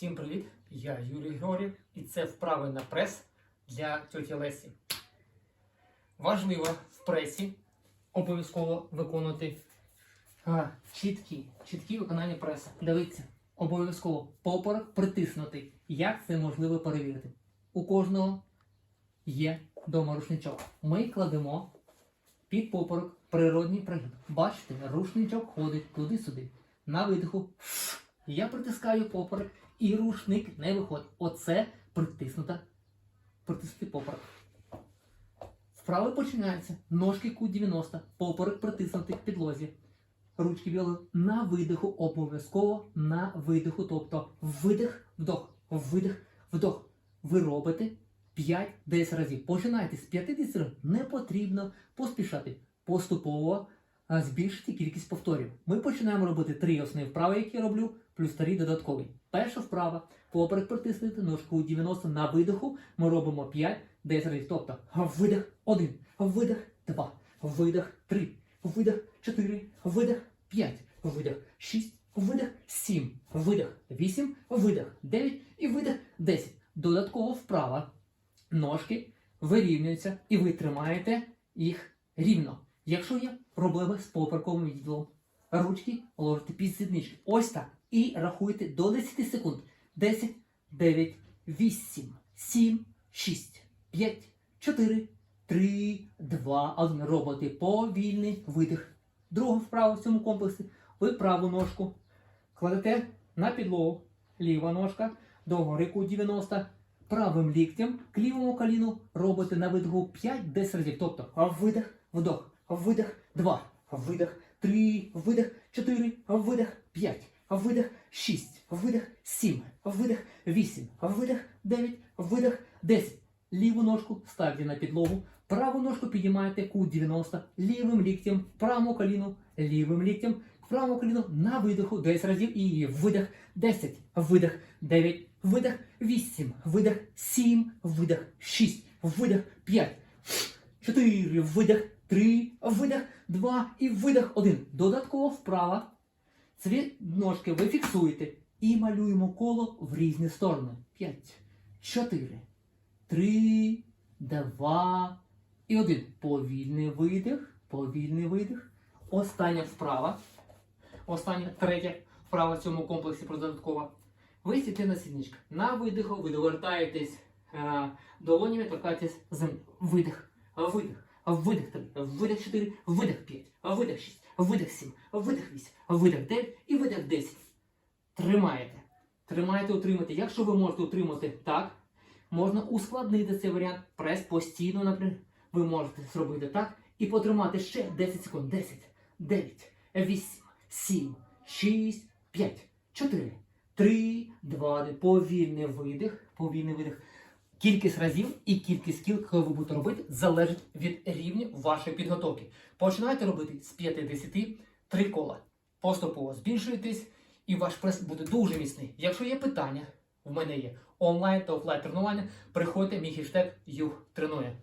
Всім привіт! Я Юрій Григорів і це вправи на прес для тьоті Лесі. Важливо в пресі обов'язково виконувати а, чіткі, чіткі виконання преса. Дивіться, обов'язково поперек притиснути. Як це можливо перевірити? У кожного є дома рушничок. Ми кладемо під поперек природній прогиб. Бачите, рушничок ходить туди-сюди. На видиху я притискаю поперек і рушник не виходить. Оце притиснута, притиснутий поперек. Вправи починаються. Ножки кут 90, поперек притиснутий к підлозі. Ручки віли на видиху, обов'язково на видиху. Тобто видих, вдох, видих, вдох. Ви робите 5-10 разів. Починайте з 50 разів. Не потрібно поспішати. Поступово збільшити кількість повторів. Ми починаємо робити три основні вправи, які я роблю, плюс три додаткові. Перша вправа поперек притиснути ножку у 90 на видиху. Ми робимо 5 10 разів. Тобто видих 1, видих 2, видих 3, видих 4, видих 5, видих 6, видих 7, видих 8, видих 9 і видих 10. Додаткова вправа. Ножки вирівнюються і ви тримаєте їх рівно. Якщо є проблеми з поперековим відділом, ручки ложите під сіднички. Ось так. І рахуйте до 10 секунд. 10, 9, 8, 7, 6, 5, 4, 3, 2, 1. Робите повільний видих. Друга вправа в цьому комплексі. Ви праву ножку кладете на підлогу. Ліва ножка до рику 90. Правим ліктем к лівому коліну робите на видиху 5-10 разів. Тобто видих, вдох, видих, 2, видих, 3, видих, 4, видих, 5, видих, 6, видих, 7, видих, 8, видих, 9, видих, 10. Ліву ножку ставте на підлогу, праву ножку підіймаєте кут 90, лівим ліктем, правому коліну, лівим ліктем, правому коліну на видиху 10 разів і видих 10, видих 9, видих 8, видих 7, видих 6, видих 5, 4, видих 3, видих 2 і видих 1. Додатково вправа. Ці ножки ви фіксуєте і малюємо коло в різні сторони. 5, 4, 3, 2 і 1. Повільний видих, повільний видих. Остання вправа. Остання третя вправа в цьому комплексі додаткова. Ви сидите на сідничках. На видиху ви довертаєтесь е, долонями, торкаєтесь землі. Видих, видих, видих 3, видих 4, видих 5, видих 6, видих 7, видих 8, видих 9 і видих 10. Тримаєте. Тримаєте, утримуєте. Якщо ви можете утримати так, можна ускладнити цей варіант. Прес постійно, наприклад. Ви можете зробити так і потримати ще 10 секунд. 10, 9, 8, 7, 6, 5, 4, 3, 2, 1. Повільний видих, повільний видих. Кількість разів і кількість кіл, коли ви будете робити, залежить від рівня вашої підготовки. Починайте робити з 5-10, 3 кола. Поступово збільшуєтесь, і ваш прес буде дуже міцний. Якщо є питання, в мене є онлайн та офлайн тренування, приходьте, мій хештег Юг тренує.